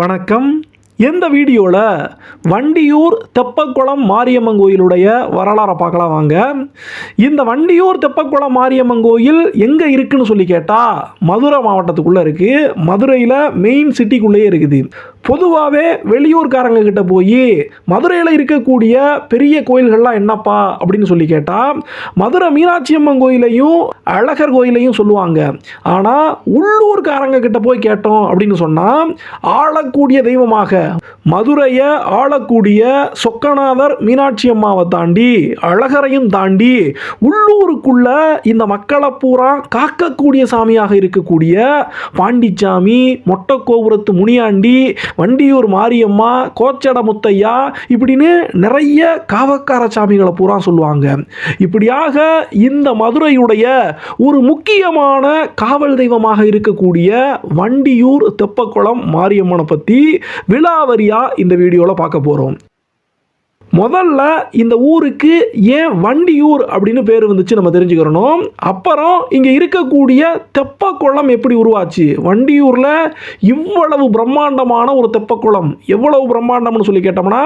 வணக்கம். இந்த வீடியோவில் வண்டியூர் தெப்பக்குளம் மாரியம்மன் கோயிலுடைய வரலாறை பார்க்கலாம் வாங்க. இந்த வண்டியூர் தெப்பக்குளம் மாரியம்மன் கோயில் எங்கே இருக்குன்னு சொல்லி கேட்டால் மதுரை மாவட்டத்துக்குள்ளே இருக்குது மதுரையில் மெயின் சிட்டிக்குள்ளேயே இருக்குது. பொதுவாகவே வெளியூர்காரங்க கிட்ட போய் மதுரையில் இருக்கக்கூடிய பெரிய கோயில்கள்லாம் என்னப்பா அப்படின்னு சொல்லி கேட்டால் மதுரை மீனாட்சி அம்மன் கோயிலையும் அழகர் கோயிலையும் சொல்லுவாங்க. ஆனால் உள்ளூர்காரங்க கிட்ட போய் கேட்டோம் அப்படின்னு சொன்னால் ஆளக்கூடிய தெய்வமாக மதுரையை ஆளக்கூடிய சொக்கநாதர் மீனாட்சி அம்மாவை தாண்டி அழகரையும் தாண்டி உள்ளூருக்குள்ள இந்த மக்களை பூரா காக்கக்கூடிய சாமியாக இருக்கக்கூடிய பாண்டிச்சாமி மொட்டக்கோபுரத்து முனியாண்டி வண்டியூர் மாரியம்மா கோச்சட முத்தையா இப்படின்னு நிறைய காவக்கார சாமிகளை பூரா சொல்லுவாங்க. இப்படியாக இந்த மதுரையுடைய ஒரு முக்கியமான காவல் தெய்வமாக இருக்கக்கூடிய வண்டியூர் தெப்பக்குளம் மாரியம்மனை பற்றி விழாவரியாக இந்த வீடியோவில் பார்க்க போகிறோம் முதல்ல இந்த ஊருக்கு ஏன் வண்டியூர் அப்படின்னு பேர் வந்துச்சு நம்ம தெரிஞ்சுக்கிறணும். அப்புறம் இங்கே இருக்கக்கூடிய தெப்பக்குளம் எப்படி உருவாச்சு? வண்டியூரில் இவ்வளவு பிரம்மாண்டமான ஒரு தெப்பக்குளம். எவ்வளவு பிரம்மாண்டம்னு சொல்லி கேட்டோம்னா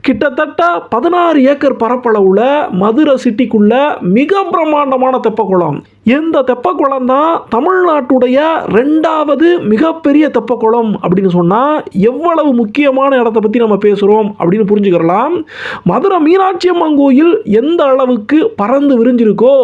கிட்டத்தட்ட பதினாறு ஏக்கர் பரப்பளவில் மதுரை சிட்டிக்குள்ள மிக பிரம்மாண்டமான தெப்பக்குளம். இந்த தெப்பக்குளம் தான் தமிழ்நாட்டுடைய ரெண்டாவது மிகப்பெரிய தெப்பக்குளம் அப்படின்னு சொன்னால் எவ்வளவு முக்கியமான இடத்த பற்றி நம்ம பேசுகிறோம் அப்படின்னு புரிஞ்சுக்கிறலாம். மதுரை மீனாட்சி அம்மன் கோயில் எந்த அளவுக்கு பறந்து விரிஞ்சிருக்கோ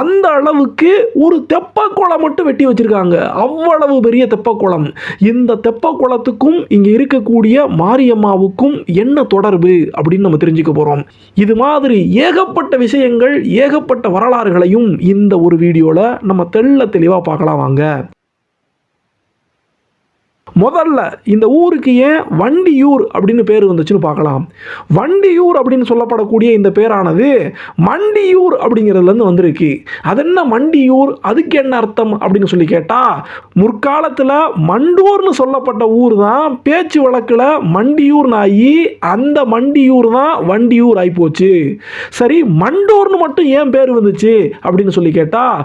அந்த அளவுக்கு ஒரு தெப்பக்குளம் மட்டும் வெட்டி வச்சிருக்காங்க. அவ்வளவு பெரிய தெப்பக்குளம். இந்த தெப்பக்குளத்துக்கும் இங்கே இருக்கக்கூடிய மாரியம்மாவுக்கும் என்ன தொடர்பு அப்படின்னு நம்ம தெரிஞ்சுக்க போகிறோம் இது மாதிரி ஏகப்பட்ட விஷயங்கள் ஏகப்பட்ட வரலாறுகளையும் இந்த ஒரு வீடியோவில் நம்ம தெள்ள தெளிவாக பார்க்கலாம் வாங்க. முதல்ல இந்த ஊருக்கு ஏன் வண்டியூர் அப்படின்னு பேர் வந்துச்சுன்னு பார்க்கலாம். வண்டியூர் அப்படின்னு சொல்லப்படக்கூடிய இந்த பேரானது மண்டியூர் அப்படிங்கிறதுலேருந்து வந்திருக்கு. அது என்ன மண்டியூர்? அதுக்கு என்ன அர்த்தம் அப்படின்னு சொல்லி கேட்டால் முற்காலத்தில் மண்டூர்னு சொல்லப்பட்ட ஊர் தான் பேச்சு வழக்கில் மண்டியூர்னு ஆகி அந்த மண்டியூர் தான் வண்டியூர் ஆகிப்போச்சு சரி மண்டூர்னு மட்டும் ஏன் பேர் வந்துச்சு அப்படின்னு சொல்லி கேட்டால்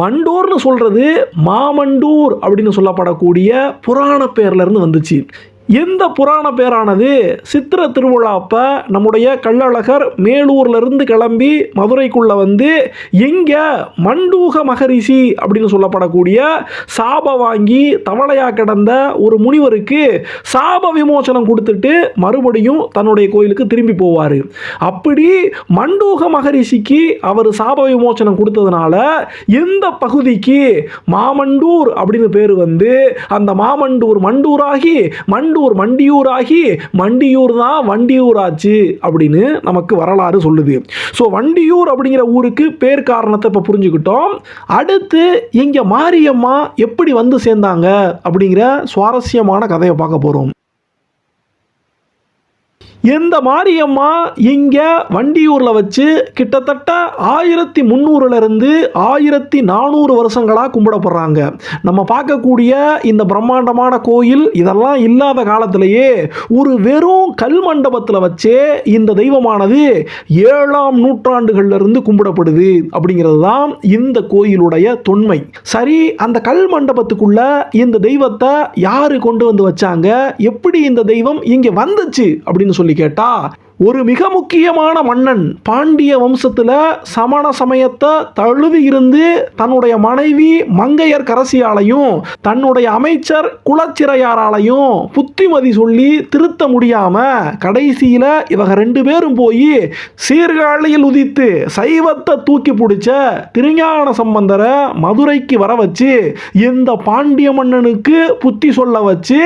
மண்டூர்னு சொல்கிறது மாமண்டூர் அப்படின்னு சொல்லப்படக்கூடிய புராண பேர்லேருந்து வந்துச்சு. எந்த புராண பேரானது? சித்திர திருவிழா அப்போ நம்முடைய கள்ளழகர் மேலூர்லேருந்து கிளம்பி மதுரைக்குள்ளே வந்து எங்கே மண்டூக மகரிஷி அப்படின்னு சொல்லப்படக்கூடிய சாப வாங்கி தவளையாக கிடந்த ஒரு முனிவருக்கு சாப விமோசனம் கொடுத்துட்டு மறுபடியும் தன்னுடைய கோயிலுக்கு திரும்பி போவார். அப்படி மண்டூக மகரிஷிக்கு அவர் சாப விமோசனம் கொடுத்ததுனால எந்த பகுதிக்கு மாமண்டூர் அப்படின்னு பேர் வந்து அந்த மாமண்டூர் மண்டூராகி மண்டூர் ஒரு மண்டியூராகி மண்டியூர் தான் வண்டியூர் ஆச்சு அப்படின்னு நமக்கு வரலாறு சொல்லுது. ஸோ வண்டியூர் அப்படிங்கிற ஊருக்கு பேர் காரணத்தை இப்போ புரிஞ்சுக்கிட்டோம். அடுத்து இங்கே மாரியம்மா எப்படி வந்து சேர்ந்தாங்க அப்படிங்கிற சுவாரஸ்யமான கதையை பார்க்க போகிறோம் இந்த மாரியம்மா இங்கே வண்டியூரில் வச்சு கிட்டத்தட்ட ஆயிரத்தி முந்நூறுலேருந்து ஆயிரத்தி நானூறு வருஷங்களாக கும்பிடப்படுறாங்க. நம்ம பார்க்கக்கூடிய இந்த பிரம்மாண்டமான கோயில் இதெல்லாம் இல்லாத காலத்திலேயே ஒரு வெறும் கல் மண்டபத்தில் வச்சே இந்த தெய்வமானது ஏழாம் நூற்றாண்டுகள்லேருந்து கும்பிடப்படுது அப்படிங்கிறது தான் இந்த கோயிலுடைய தொன்மை. சரி அந்த கல் மண்டபத்துக்குள்ள இந்த தெய்வத்தை யார் கொண்டு வந்து வச்சாங்க? எப்படி இந்த தெய்வம் இங்கே வந்துச்சு அப்படின்னு சொல்லி கேட்டா ஒரு மிக முக்கியமான மன்னன் பாண்டிய வம்சத்தில் சமண சமயத்தை தழுவி இருந்து தன்னுடைய மனைவி மங்கையர் கரசியாலையும் தன்னுடைய அமைச்சர் குலச்சிறையாராலையும் புத்திமதி சொல்லி திருத்த முடியாம கடைசியில் இவங்க ரெண்டு பேரும் போய் சீர்காழியில் உதித்து சைவத்தை தூக்கி பிடிச்ச திருஞான சம்பந்தரை மதுரைக்கு வர வச்சு இந்த பாண்டிய மன்னனுக்கு புத்தி சொல்ல வச்சு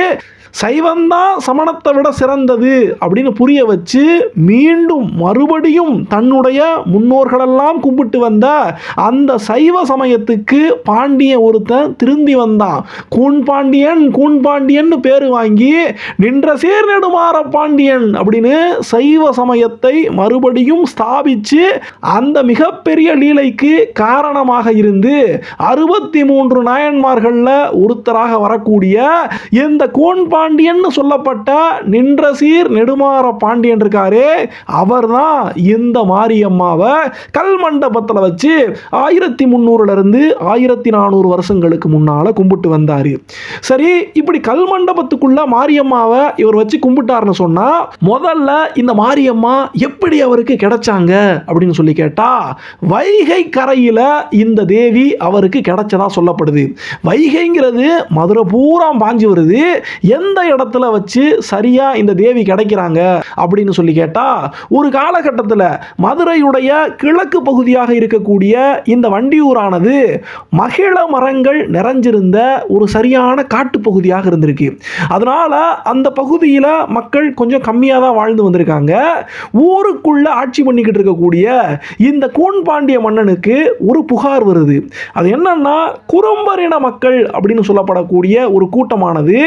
சைவந்தான் சமணத்தை விட சிறந்தது அப்படின்னு புரிய வச்சு மீண்டும் மறுபடியும் தன்னுடைய முன்னோர்களெல்லாம் கும்பிட்டு வந்த அந்த சைவ சமயத்துக்கு பாண்டிய ஒருத்தன் திரும்பி வந்தான். கூன் பாண்டியன் கூன் பாண்டியன்னு பேர் வாங்கி நின்ற சீர் நெடுமாற பாண்டியன் அப்படின்னு சைவ சமயத்தை மறுபடியும் ஸ்தாபித்து அந்த மிகப்பெரிய லீலைக்கு காரணமாக இருந்து அறுபத்தி மூன்று நாயன்மார்களில் ஒருத்தராக வரக்கூடிய இந்த கோன் பாண்டியன்னு சொல்லப்பட்ட நின்ற சீர் நெடுமாற பாண்டியன் இருக்காரே. அவர் தான் இந்த மாரியம்மாவை கல் மண்டபத்தில் வச்சு ஆயிரத்தி முந்நூறுலேருந்து ஆயிரத்தி நானூறு வருஷங்களுக்கு முன்னால் கும்பிட்டு வந்தார். சரி இப்படி கல்மண்டபத்துக்குள்ள மாரியம்மாவை இவர் வச்சு கும்பிட்டாருன்னு சொன்னால் முதல்ல இந்த மாரியம்மா எப்படி அவருக்கு கிடைச்சாங்க அப்படின்னு சொல்லி கேட்டால் வைகை கரையில் இந்த தேவி அவருக்கு கிடைச்சதா சொல்லப்படுது. வைகைங்கிறது மதுரை பூரா பாஞ்சு வருது. எந்த இடத்துல வச்சு சரியா இந்த தேவி கிடைக்கிறாங்க அப்படின்னு சொல்லி கேட்டா ஒரு காலகட்டத்தில் மதுரையுடைய கிழக்கு பகுதியாக இருக்கக்கூடிய இந்த வண்டியூரானது மகிழ மரங்கள் நிறைஞ்சிருந்த ஒரு சரியான காட்டு பகுதியாக இருந்திருக்கு. அதனால அந்த பகுதியில் மக்கள் கொஞ்சம் கம்மியாக தான் வாழ்ந்து வந்திருக்காங்க. ஊருக்குள்ள ஆட்சி பண்ணிக்கிட்டு இருக்கக்கூடிய இந்த கூன்பாண்டிய மன்னனுக்கு ஒரு புகார் வருது. அது என்னன்னா குறும்பரின மக்கள் அப்படின்னு சொல்லப்படக்கூடிய ஒரு கூட்டமானது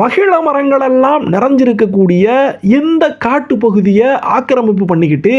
மகிழ மரங்கள் எல்லாம் நிறைஞ்சிருக்கக்கூடிய இந்த காட்டு பகுதியை ஆக்கிரமிப்பு பண்ணிக்கிட்டு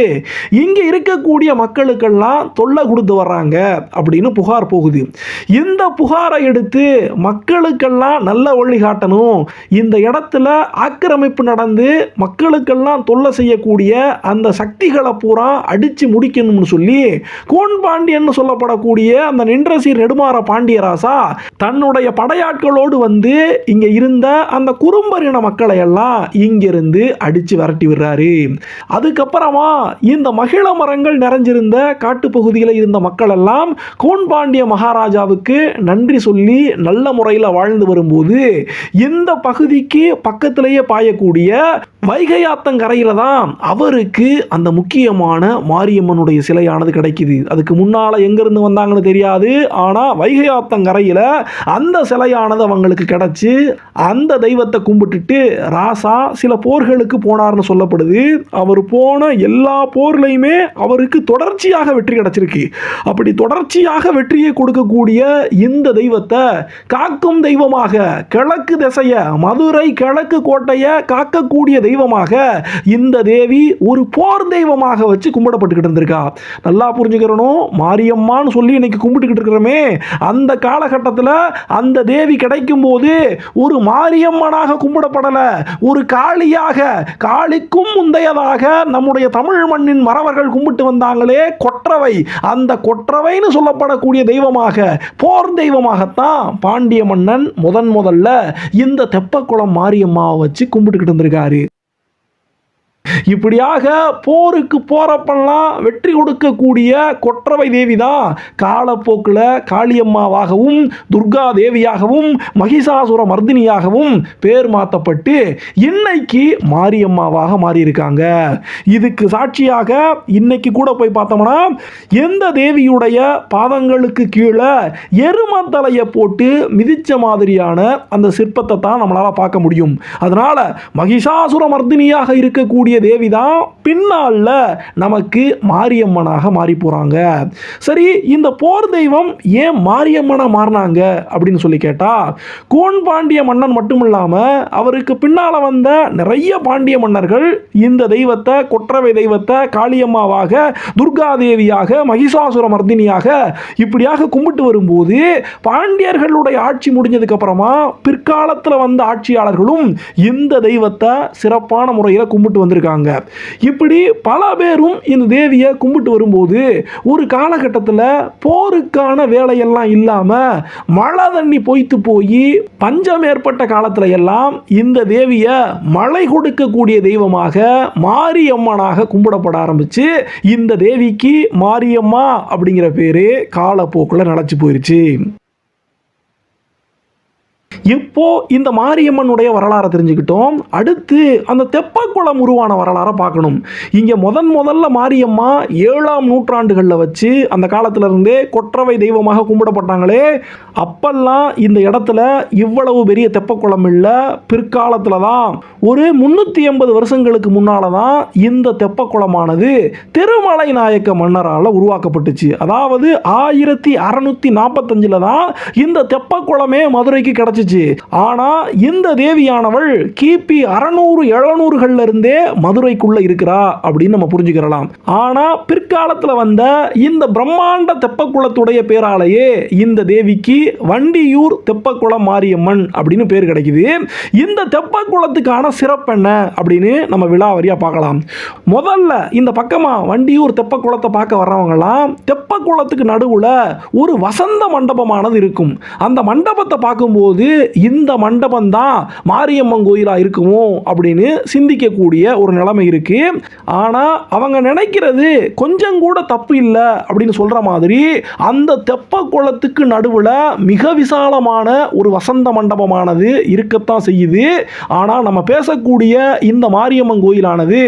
இங்க இருக்கக்கூடிய மக்களுக்கெல்லாம் தொல்லை கொடுத்து வர்றாங்க அப்படின்னு புகார் போகுது. இந்த புகாரை எடுத்து மக்களுக்கெல்லாம் நல்ல வழி காட்டணும். இந்த இடத்துல ஆக்கிரமிப்பு நடந்து மக்களுக்கெல்லாம் தொல்லை செய்யக்கூடிய அந்த சக்திகளை பூரா அடிச்சு முடிக்கணும்னு சொல்லி கோன்பாண்டியன் சொல்லப்படக்கூடிய அந்த நின்றசீர் நெடுமாற பாண்டியராசா தன்னுடைய படையாட்களோடு வந்து இங்க இருந்த அந்த குறும்பரின மக்களை எல்லாம் இங்கிருந்து அடிச்சு விரட்டி விடுறாரு. அதுக்கப்புறமா இந்த மகிழ மரங்கள் நிறைஞ்சிருந்த காட்டுப்பகுதியில் இருந்த மக்கள் எல்லாம் கோன்பாண்டிய மகாராஜாவுக்கு நன்றி சொல்லி நல்ல முறையில் வாழ்ந்து வரும்போது இந்த பகுதிக்கு பக்கத்திலேயே பாயக்கூடிய வைகை ஆத்தங்கரையில் தான் அவருக்கு அந்த முக்கியமான மாரியம்மனுடைய சிலையானது கிடைக்குது. அதுக்கு முன்னால எங்கேருந்து வந்தாங்கன்னு தெரியாது. ஆனா வைகை ஆத்தங்கரையில அந்த சிலையானது அவங்களுக்கு கிடைச்சு அந்த தெய்வத்தை கும்பிட்டுட்டு ராசா சில போர்களுக்கு போனார்னு சொல்லப்படுது. அவர் போன எல்லா போர்லையுமே அவருக்கு தொடர்ச்சியாக வெற்றி கிடைச்சிருக்கு. அப்படி தொடர்ச்சியாக வெற்றியை கொடுக்கக்கூடிய இந்த தெய்வத்தை காக்கும் தெய்வமாக கிழக்கு திசைய மதுரை கிழக்கு கோட்டையை காக்கக்கூடிய தெய்வமாக இந்த தேவி ஒரு போர் தெய்வமாக வச்சு கும்பிடப்பட்டுக்கிட்டு இருந்திருக்கா. நல்லா புரிஞ்சுக்கிறனும் மாரியம்மான்னு சொல்லி இன்னைக்கு கும்பிட்டுக்கிட்டு இருக்கிறோமே. அந்த காலகட்டத்தில் அந்த தேவி கிடைக்கும் போது ஒரு மாரியம்மனாக கும்பிடப்படலை. ஒரு காளியாக காளிக்கும் முந்தையதாக நம்முடைய தமிழ் மண்ணின் மறவர்கள் கும்பிட்டு வந்தாங்களே கொற்றவை. அந்த கொற்றவைன்னு சொல்லப்படக்கூடிய தெய்வமாக போர் தெய்வமாகத்தான் பாண்டிய மன்னன் முதன் முதல்ல இந்த தெப்பக்குளம் மாரியம்மாவை வச்சு கும்பிட்டுக்கிட்டு இருந்திருக்காரு இப்படியாக போருக்கு போறப்பெல்லாம் வெற்றி கொடுக்கக்கூடிய கொற்றவை தேவி தான் காலப்போக்கில் காளியம்மாவாகவும் துர்கா தேவியாகவும் மகிஷாசுர மர்தினியாகவும் பேர் மாற்றப்பட்டு இன்னைக்கு மாரியம்மாவாக மாறியிருக்காங்க. இதுக்கு சாட்சியாக இன்னைக்கு கூட போய் பார்த்தோம்னா எந்த தேவியுடைய பாதங்களுக்கு கீழே எருமத்தலையை போட்டு மிதிச்ச மாதிரியான அந்த சிற்பத்தை தான் நம்மளால் பார்க்க முடியும். அதனால மகிஷாசுர மர்தினியாக இருக்கக்கூடிய தேவி தான் பின்னால நமக்கு மாரியம்மனாக மாறி போகிறாங்க சரி இந்த போர் தெய்வம் ஏன் மாரியம்மனாக மாறினாங்க அப்படின்னு சொல்லி கேட்டால் கோன் பாண்டிய மன்னன் மட்டும் இல்லாமல் அவருக்கு பின்னால் வந்த நிறைய பாண்டிய மன்னர்கள் இந்த தெய்வத்தை கொற்றவை தெய்வத்தை காளியம்மாவாக துர்கா தேவியாக மகிஷாசுர மர்தினியாக இப்படியாக கும்பிட்டு வரும்போது பாண்டியர்களுடைய ஆட்சி முடிஞ்சதுக்கு அப்புறமா பிற்காலத்தில் வந்த ஆட்சியாளர்களும் இந்த தெய்வத்தை சிறப்பான முறையில் கும்பிட்டு வந்திருக்காங்க. இருக்காங்க இப்படி பல பேரும் இந்த தேவியை கும்பிட்டு வரும்போது ஒரு காலகட்டத்தில் போருக்கான வேலையெல்லாம் இல்லாமல் மழை தண்ணி பொய்த்து போய் பஞ்சம் ஏற்பட்ட காலத்துல எல்லாம் இந்த தேவியை மழை கொடுக்கக்கூடிய தெய்வமாக மாரியம்மனாக கும்பிடப்பட ஆரம்பிச்சு இந்த தேவிக்கு மாரியம்மா அப்படிங்கிற பேர் காலப்போக்கில் நிலச்சி போயிருச்சு. இப்போ இந்த மாரியம்மனுடைய வரலாறை தெரிஞ்சுக்கிட்டோம். அடுத்து அந்த தெப்பக்குளம் உருவான வரலாறை பார்க்கணும். இங்கே முதன் முதல்ல மாரியம்மா ஏழாம் நூற்றாண்டுகளில் வச்சு அந்த காலத்திலிருந்தே கொற்றவை தெய்வமாக கும்பிடப்பட்டாங்களே. அப்பெல்லாம் இந்த இடத்துல இவ்வளவு பெரிய தெப்பக்குளம் இல்லை பிற்காலத்தில் தான். ஒரு முந்நூற்றி எண்பது வருஷங்களுக்கு முன்னால தான் இந்த தெப்பக்குளமானது திருமலை நாயக்க மன்னரால் உருவாக்கப்பட்டுச்சு. அதாவது ஆயிரத்தி அறநூற்றி நாற்பத்தஞ்சில் தான் இந்த தெப்பக்குளமே மதுரைக்கு கிடச்சி கிடைச்சிச்சு ஆனால் இந்த தேவியானவள் கிபி அறநூறு எழுநூறுகள்ல இருந்தே மதுரைக்குள்ள இருக்கிறா அப்படின்னு நம்ம புரிஞ்சுக்கிறலாம். ஆனால் பிற்காலத்தில் வந்த இந்த பிரம்மாண்ட தெப்பக்குளத்துடைய பேராலேயே இந்த தேவிக்கு வண்டியூர் தெப்பக்குளம் மாரியம்மன் அப்படின்னு பேர் கிடைக்குது. இந்த தெப்பக்குளத்துக்கான சிறப்பு என்ன அப்படின்னு நம்ம விழாவரியாக பார்க்கலாம். முதல்ல இந்த பக்கமாக வண்டியூர் தெப்பக்குளத்தை பார்க்க வர்றவங்கலாம் தெப்பக்குளத்துக்கு நடுவில் ஒரு வசந்த மண்டபமானது இருக்கும். அந்த மண்டபத்தை பார்க்கும்போது இந்த மண்டபம் தான் மாரியம்மன் கோயிலாக இருக்குமோ அப்படின்னு சிந்திக்கக்கூடிய ஒரு நிலைமை இருக்கு. ஆனா அவங்க நினைக்கிறது கொஞ்சம் கூட தப்பு இல்லை அப்படின்னு சொல்ற மாதிரி அந்த தெப்ப குளத்துக்கு நடுவில் மிக விசாலமான ஒரு வசந்த மண்டபமானது இருக்கத்தான் செய்யுது. ஆனால் நம்ம பேசக்கூடிய இந்த மாரியம்மன் கோயிலானது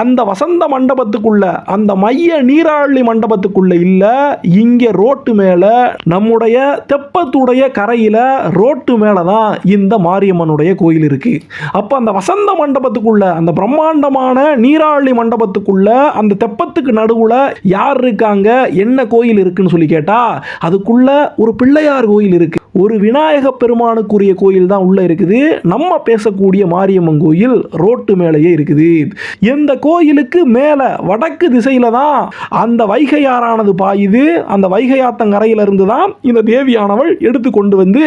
அந்த வசந்த மண்டபத்துக்குள்ள அந்த மைய நீராழி மண்டபத்துக்குள்ள இல்லை இங்கே ரோட்டு மேலே நம்முடைய தெப்பத்துடைய கரையில் ரோட்டு மேலே மேலே தான் இந்த மாரியம்மனுடைய கோயில் இருக்குது அப்போ அந்த வசந்த மண்டபத்துக்குள்ளே அந்த பிரம்மாண்டமான நீராழி மண்டபத்துக்குள்ளே அந்த தெப்பத்துக்கு நடுவில் யார் இருக்காங்க? என்ன கோயில் இருக்குன்னு சொல்லி கேட்டால் அதுக்குள்ளே ஒரு பிள்ளையார் கோயில் இருக்குது ஒரு விநாயக பெருமானுக்குரிய கோயில் தான் உள்ள இருக்குது. நம்ம பேசக்கூடிய மாரியம்மன் கோயில் ரோட்டு மேலேயே இருக்குது. இந்த கோயிலுக்கு மேலே வடக்கு திசையில தான் அந்த வைகையாறானது பாயுது. அந்த வைகையாத்தங்கரையிலிருந்து தான் இந்த தேவியானவள் எடுத்து கொண்டு வந்து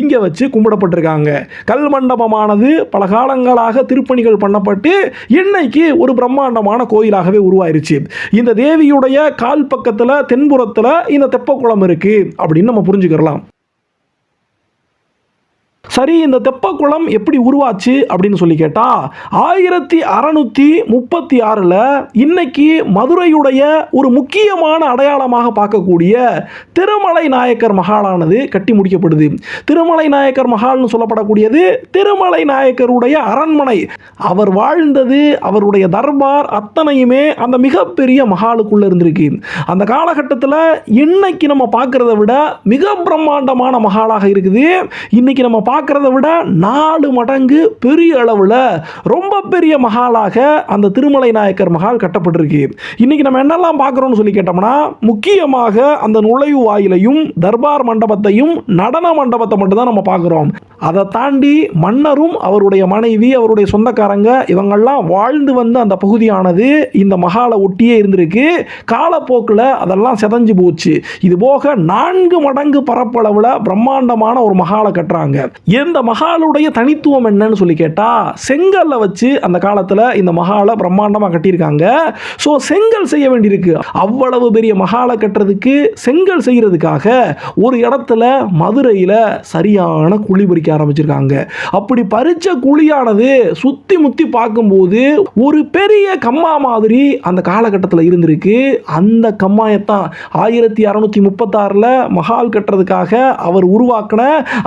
இங்கே வச்சு கும்பிடப்பட்டிருக்காங்க. கல் மண்டபமானது பல காலங்களாக திருப்பணிகள் பண்ணப்பட்டு இன்னைக்கு ஒரு பிரம்மாண்டமான கோயிலாகவே உருவாயிருச்சு. இந்த தேவியுடைய கால் பக்கத்தில் தென்புறத்தில் இந்த தெப்பக்குளம் இருக்கு. அப்படின்னு நம்ம புரிஞ்சுக்கிறலாம். சரி இந்த தெப்பக்குளம் எப்படி உருவாச்சு அப்படின்னு சொல்லி கேட்டால் ஆயிரத்தி அறநூற்றி முப்பத்தி ஆறில் இன்னைக்கு மதுரையுடைய ஒரு முக்கியமான அடையாளமாக பார்க்கக்கூடிய திருமலை நாயக்கர் மகாலானது கட்டி முடிக்கப்படுது. திருமலை நாயக்கர் மகால்னு சொல்லப்படக்கூடியது திருமலை நாயக்கருடைய அரண்மனை. அவர் வாழ்ந்தது அவருடைய தர்பார் அத்தனையுமே அந்த மிகப்பெரிய மகாலுக்குள்ளே இருந்திருக்கு. அந்த காலகட்டத்தில் இன்னைக்கு நம்ம பார்க்குறத விட மிக பிரம்மாண்டமான மகாலாக இருக்குது. இன்னைக்கு நம்ம பார்க்குறத விட நாலு மடங்கு பெரிய அளவில் ரொம்ப பெரிய மகாலாக அந்த திருமலை நாயக்கர் மகால் கட்டப்பட்டிருக்கு. இன்னைக்கு நம்ம என்னெல்லாம் பார்க்குறோம்னு சொல்லி கேட்டோம்னா முக்கியமாக அந்த நுழைவு வாயிலையும் தர்பார் மண்டபத்தையும் நடன மண்டபத்தை மட்டும்தான் நம்ம பார்க்குறோம். அதை தாண்டி மன்னரும் அவருடைய மனைவி அவருடைய சொந்தக்காரங்க இவங்கெல்லாம் வாழ்ந்து வந்த அந்த பகுதியானது இந்த மகாலை ஒட்டியே இருந்திருக்கு. காலப்போக்கில் அதெல்லாம் செதஞ்சு போச்சு. இது போக நான்கு மடங்கு பரப்பளவில் பிரம்மாண்டமான ஒரு மகாலை கட்டுறாங்க. இந்த மகாலுடைய தனித்துவம் என்னன்னு சொல்லி கேட்டால் செங்கல்ல வச்சு அந்த காலத்தில் இந்த மகாலை பிரம்மாண்டமாக கட்டியிருக்காங்க. ஸோ செங்கல் செய்ய வேண்டியிருக்கு. அவ்வளவு பெரிய மகாலை கட்டுறதுக்கு செங்கல் செய்கிறதுக்காக ஒரு இடத்துல மதுரையில் சரியான குழி பறிக்க ஆரம்பிச்சிருக்காங்க. அப்படி பறித்த குழியானது சுற்றி முத்தி பார்க்கும்போது ஒரு பெரிய கம்மா மாதிரி அந்த காலகட்டத்தில் இருந்திருக்கு. அந்த கம்மாயத்தான் ஆயிரத்தி அறநூற்றி முப்பத்தாறில் மகால் கட்டுறதுக்காக அவர் உருவாக்கின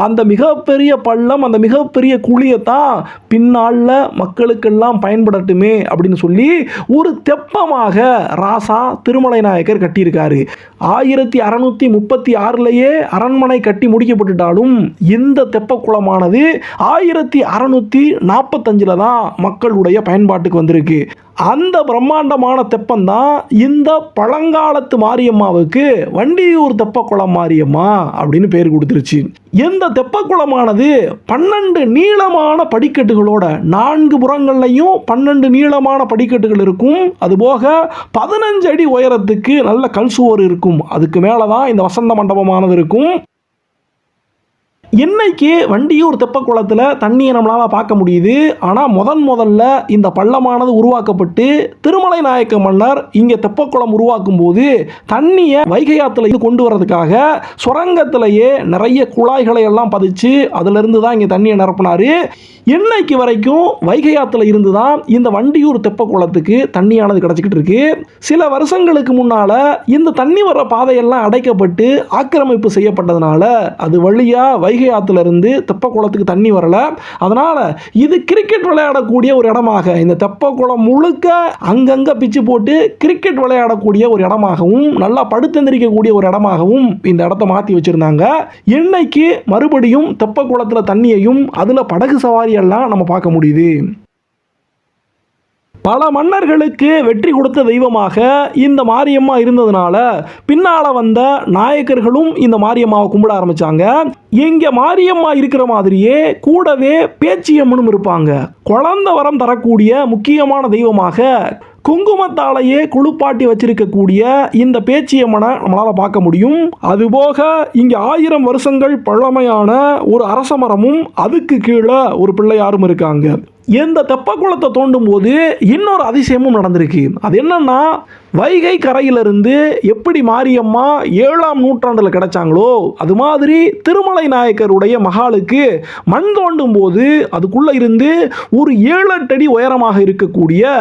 அந்த மிகப்பெரிய பள்ளம் அந்த மிகப்பெரிய குழியத்தான் பின்னாளில் மக்களுக்கெல்லாம் பயன்படட்டுமே அப்படின்னு சொல்லி ஒரு தெப்பமாக ராசா திருமலை நாயக்கர் கட்டியிருக்காரு. ஆயிரத்தி அறநூற்றி முப்பத்தி ஆறுலேயே அரண்மனை கட்டி முடிக்கப்பட்டுட்டாலும் இந்த தெப்பக்குளமானது ஆயிரத்தி அறநூற்றி நாற்பத்தஞ்சில் தான் மக்களுடைய பயன்பாட்டுக்கு வந்திருக்கு. அந்த பிரம்மாண்டமான தெப்பந்தான் இந்த பழங்காலத்து மாரியம்மாவுக்கு வண்டியூர் தெப்பக்குளம் மாரியம்மா அப்படின்னு பேர் கொடுத்துருச்சு. இந்த தெப்பக்குளமானது பன்னெண்டு நீளமான படிக்கட்டுகளோட நான்கு புறங்கள்லையும் பன்னெண்டு நீளமான படிக்கட்டுகள் இருக்கும். அதுபோக பதினஞ்சு அடி உயரத்துக்கு நல்ல கல் சுவர் இருக்கும். அதுக்கு மேலே தான் இந்த வசந்த மண்டபமானது இருக்கும். இன்னைக்கு வண்டியூர் தெப்பக்குளத்தில் தண்ணியை நம்மளால் பார்க்க முடியுது. ஆனால் முதன் முதல்ல இந்த பள்ளமானது உருவாக்கப்பட்டு திருமலை நாயக்க மன்னர் இங்கே தெப்பக்குளம் உருவாக்கும் போது தண்ணியை வைகை ஆத்துல கொண்டு வரதுக்காக சுரங்கத்திலேயே நிறைய குழாய்களை எல்லாம் பதிச்சு அதிலிருந்து தான் இங்கே தண்ணியை நிரப்பினாரு. இன்னைக்கு வரைக்கும் வைகை ஆத்துல இருந்து தான் இந்த வண்டியூர் தெப்பக்குளத்துக்கு தண்ணியானது கிடச்சிக்கிட்டு இருக்கு. சில வருஷங்களுக்கு முன்னால் இந்த தண்ணி வர பாதையெல்லாம் அடைக்கப்பட்டு ஆக்கிரமிப்பு செய்யப்பட்டதுனால அது வழியாக வைகை ஆத்துல இருந்து தெப்பக்குளத்துக்கு தண்ணி வரலை. அதனால் இது கிரிக்கெட் விளையாடக்கூடிய ஒரு இடமாக. இந்த தெப்பக்குளம் முழுக்க அங்கங்கே பிச்சு போட்டு கிரிக்கெட் விளையாடக்கூடிய ஒரு இடமாகவும் நல்லா படுத்தெந்திரிக்கக்கூடிய ஒரு இடமாகவும் இந்த இடத்த மாற்றி வச்சுருந்தாங்க. இன்னைக்கு மறுபடியும் தெப்பக்குளத்தில் தண்ணியையும் அதில் படகு சவாரியெல்லாம் நம்ம பார்க்க முடியுது. பல மன்னர்களுக்கு வெற்றி கொடுத்த தெய்வமாக இந்த மாரியம்மா இருந்ததுனால பின்னால் வந்த நாயக்கர்களும் இந்த மாரியம்மாவை கும்பிட ஆரம்பித்தாங்க இங்கே மாரியம்மா இருக்கிற மாதிரியே கூடவே பேச்சியம்மனும் இருப்பாங்க. குழந்தை வரம் தரக்கூடிய முக்கியமான தெய்வமாக குங்குமத்தாலேயே குளிப்பாட்டி வச்சிருக்கக்கூடிய இந்த பேச்சியம்மனை நம்மளால் பார்க்க முடியும். அதுபோக இங்கே ஆயிரம் வருஷங்கள் பழமையான ஒரு அரச மரமும் அதுக்கு கீழே ஒரு பிள்ளையாரும் இருக்காங்க. இந்த தெப்பக்குளத்தை தோண்டும் போது இன்னொரு அதிசயமும் நடந்திருக்கு. அது என்னன்னா வைகை கரையிலிருந்து எப்படி மாரியம்மா ஏழாம் நூற்றாண்டில் கிடைச்சாங்களோ அது மாதிரி திருமலை நாயக்கருடைய மகாலுக்கு மண் தோண்டும் போது அதுக்குள்ளே இருந்து ஒரு ஏழு அடி உயரமாக இருக்கக்கூடிய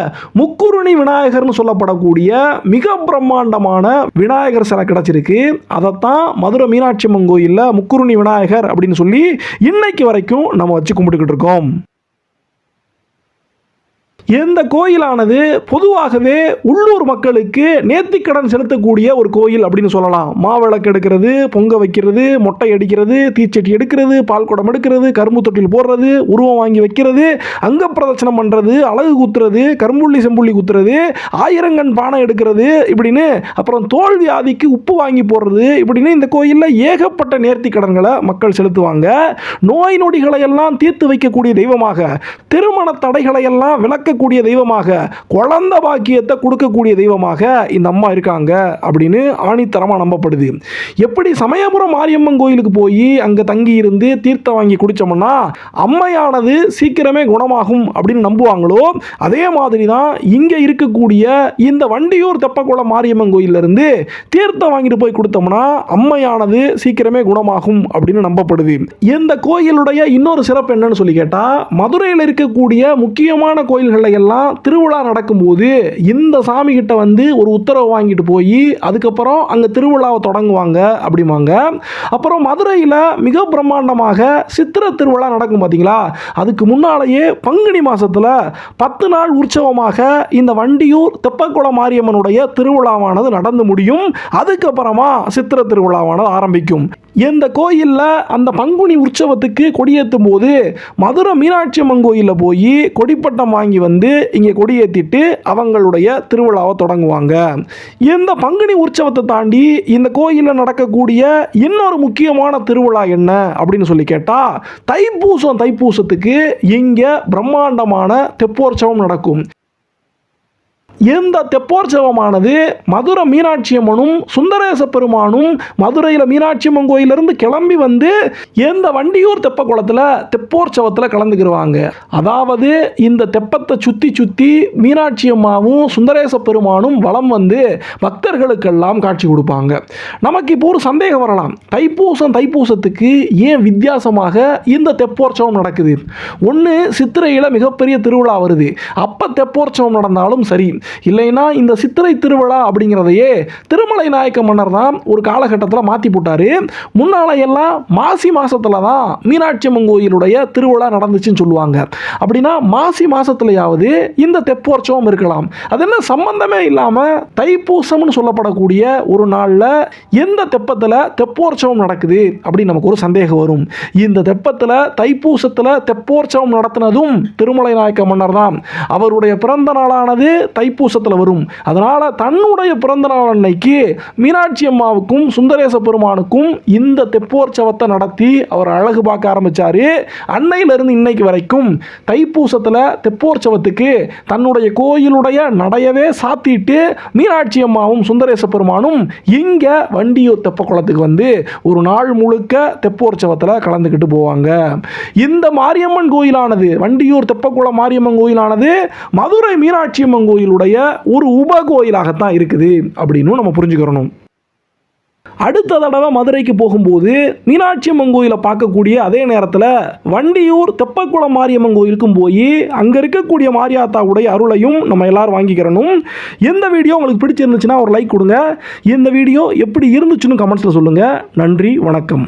முக்குருணி விநாயகர்னு சொல்லப்படக்கூடிய மிக பிரம்மாண்டமான விநாயகர் சிலை கிடைச்சிருக்கு. அதைத்தான் மதுரை மீனாட்சி அம்மன் கோயிலில் முக்குருணி விநாயகர் அப்படின்னு சொல்லி இன்னைக்கு வரைக்கும் நம்ம வச்சு கும்பிட்டுக்கிட்டு இருக்கோம். இந்த கோயிலானது பொதுவாகவே உள்ளூர் மக்களுக்கு நேர்த்திக்கடன் செலுத்தக்கூடிய ஒரு கோயில் அப்படின்னு சொல்லலாம். மாவிளக்கு எடுக்கிறது பொங்க வைக்கிறது மொட்டை அடிக்கிறது தீச்சட்டி எடுக்கிறது பால் குடம் எடுக்கிறது கரும்பு தொட்டில் போடுறது உருவம் வாங்கி வைக்கிறது அங்க பிரதட்சணம் பண்ணுறது அழகு குத்துறது கரும்புள்ளி செம்புள்ளி குத்துறது ஆயிரங்கன் பானை எடுக்கிறது இப்படின்னு அப்புறம் தோல் வியாதிக்கு உப்பு வாங்கி போடுறது இப்படின்னு இந்த கோயிலில் ஏகப்பட்ட நேர்த்தி கடன்களை மக்கள் செலுத்துவாங்க. நோய் நொடிகளை எல்லாம் தீர்த்து வைக்கக்கூடிய தெய்வமாக திருமண தடைகளை எல்லாம் விளக்க கொடுக்கக்கூடிய தெய்வமாக குழந்த பாக்கியத்தை கொடுக்கக்கூடிய தெய்வமாக இந்த அம்மா இருக்காங்க அப்படின்னு ஆணித்தரமாக நம்பப்படுது. எப்படி சமயபுரம் மாரியம்மன் கோயிலுக்கு போய் அங்கே தங்கி இருந்து தீர்த்தம் வாங்கி குடித்தோம்னா அம்மையானது சீக்கிரமே குணமாகும் அப்படின்னு நம்புவாங்களோ அதே மாதிரி தான் இங்கே இருக்கக்கூடிய இந்த வண்டியூர் தெப்பக்குளம் மாரியம்மன் கோயிலிருந்து தீர்த்தம் வாங்கிட்டு போய் கொடுத்தோம்னா அம்மையானது சீக்கிரமே குணமாகும் அப்படின்னு நம்பப்படுது. இந்த கோயிலுடைய இன்னொரு சிறப்பு என்னன்னு சொல்லி கேட்டால் மதுரையில் இருக்கக்கூடிய முக்கியமான கோயில்களில் எல்லாம் திருவிழா நடக்கும்போது இந்த சாமி கிட்ட வந்து ஒரு உத்தரவு வாங்கிட்டு போய் அதுக்கப்புறம் அங்கே திருவிழாவை தொடங்குவாங்க அப்படிம்பாங்க. அப்புறம் மதுரையில் மிக பிரம்மாண்டமாக சித்திர திருவிழா நடக்கும் பார்த்தீங்களா அதுக்கு முன்னாலேயே பங்குனி மாதத்தில் பத்து நாள் உற்சவமாக இந்த வண்டியூர் தெப்பக்குளம் மாரியம்மனுடைய திருவிழாவானது நடந்து முடியும். அதுக்கப்புறமா சித்திர திருவிழாவானது ஆரம்பிக்கும். இந்த கோயிலில் அந்த பங்குனி உற்சவத்துக்கு கொடியேற்றும் போது மதுரை மீனாட்சி அம்மன் கோயிலில் போய் கொடிப்பட்டம் வாங்கி வந்து இங்கே கொடியேற்றிட்டு அவங்களுடைய திருவிழாவை தொடங்குவாங்க. இந்த பங்குனி உற்சவத்தை தாண்டி இந்த கோயிலில் நடக்கக்கூடிய இன்னொரு முக்கியமான திருவிழா என்ன அப்படின்னு சொல்லி கேட்டால் தைப்பூசம் தைப்பூசத்துக்கு இங்கே பிரம்மாண்டமான தெப்போற்சவம் நடக்கும். இந்த தெப்போற்சவமானது? மதுரை மீனாட்சி அம்மனும் சுந்தரேச பெருமானும் மதுரையில் மீனாட்சி அம்மன் கோயிலிருந்து கிளம்பி வந்து எந்த வண்டியூர் தெப்ப குளத்தில் தெப்போற்சவத்தில் கலந்துக்கிடுவாங்க அதாவது இந்த தெப்பத்தை சுற்றி சுற்றி மீனாட்சி அம்மாவும் சுந்தரேச பெருமானும் வளம் வந்து பக்தர்களுக்கெல்லாம் காட்சி கொடுப்பாங்க. நமக்கு இப்போ ஒரு சந்தேகம் வரலாம். தைப்பூசம் தைப்பூசத்துக்கு ஏன் வித்தியாசமாக இந்த தெப்போற்சவம் நடக்குது? ஒன்று சித்திரையில் மிகப்பெரிய திருவிழா வருது. அப்போ தெப்போற்சவம் நடந்தாலும் சரி இல்லைன்னா இந்த சித்திரை திருவிழா அப்படிங்கிறதையே திருமலை நாயக்க மன்னர் தான் ஒரு காலகட்டத்தில் மாற்றி போட்டார். முன்னால எல்லாம் மாசி மாசத்துல தான் மீனாட்சி அம்மன் கோயிலுடைய திருவிழா நடந்துச்சுன்னு சொல்லுவாங்க. அப்படின்னா மாசி மாசத்துலயாவது இந்த தெப்போற்சவம் இருக்கலாம். அது என்ன சம்பந்தமே இல்லாமல் தைப்பூசம்னு சொல்லப்படக்கூடிய ஒரு நாளில் எந்த தெப்பத்தில் தெப்போற்சவம் நடக்குது அப்படின்னு நமக்கு ஒரு சந்தேகம் வரும். இந்த தெப்பத்தில் தைப்பூசத்தில் தெப்போற்சவம் நடத்தினதும் திருமலை நாயக்க மன்னர் தான். அவருடைய பிறந்த நாளானது தைப்பூசத்தில் வரும். அதனால் தன்னுடைய பிறந்தநாள் அன்னைக்கு மீனாட்சி அம்மாவுக்கும் சுந்தரேச பெருமானுக்கும் இந்த தெப்போற்சவத்தை நடத்தி அவர் அழகு பார்க்க ஆரம்பித்தார் அன்னையிலிருந்து இன்னைக்கு வரைக்கும் தைப்பூசத்தில் தெப்போற்சவத்துக்கு தன்னுடைய கோயிலுடைய நடையவே சாத்திட்டு மீனாட்சி அம்மாவும் சுந்தரேச பெருமானும் இங்கே வண்டியூர் தெப்பக்குளத்துக்கு வந்து ஒரு நாள் முழுக்க தெப்போற்சவத்தில் கலந்துக்கிட்டு போவாங்க. இந்த மாரியம்மன் கோயிலானது வண்டியூர் தெப்பக்குளம் மாரியம்மன் கோயிலானது மதுரை மீனாட்சி அம்மன் கோயிலுடைய ஒரு உப கோயிலாகத்தான் இருக்குது அப்படின்னு நம்ம புரிஞ்சுக்கிறணும். அடுத்த தடவை மதுரைக்கு போகும்போது மீனாட்சி அம்மன் கோயிலை பார்க்கக்கூடிய அதே நேரத்தில் வண்டியூர் தெப்பக்குளம் மாரியம்மன் கோயிலுக்கும் போய் அங்கே இருக்கக்கூடிய மாரியாத்தாவுடைய அருளையும் நம்ம எல்லாரும் வாங்கிக்கிறணும். எந்த வீடியோ உங்களுக்கு பிடிச்சிருந்துச்சுன்னா ஒரு லைக் கொடுங்க. இந்த வீடியோ எப்படி இருந்துச்சுன்னு கமெண்ட்ஸில் சொல்லுங்கள் நன்றி வணக்கம்.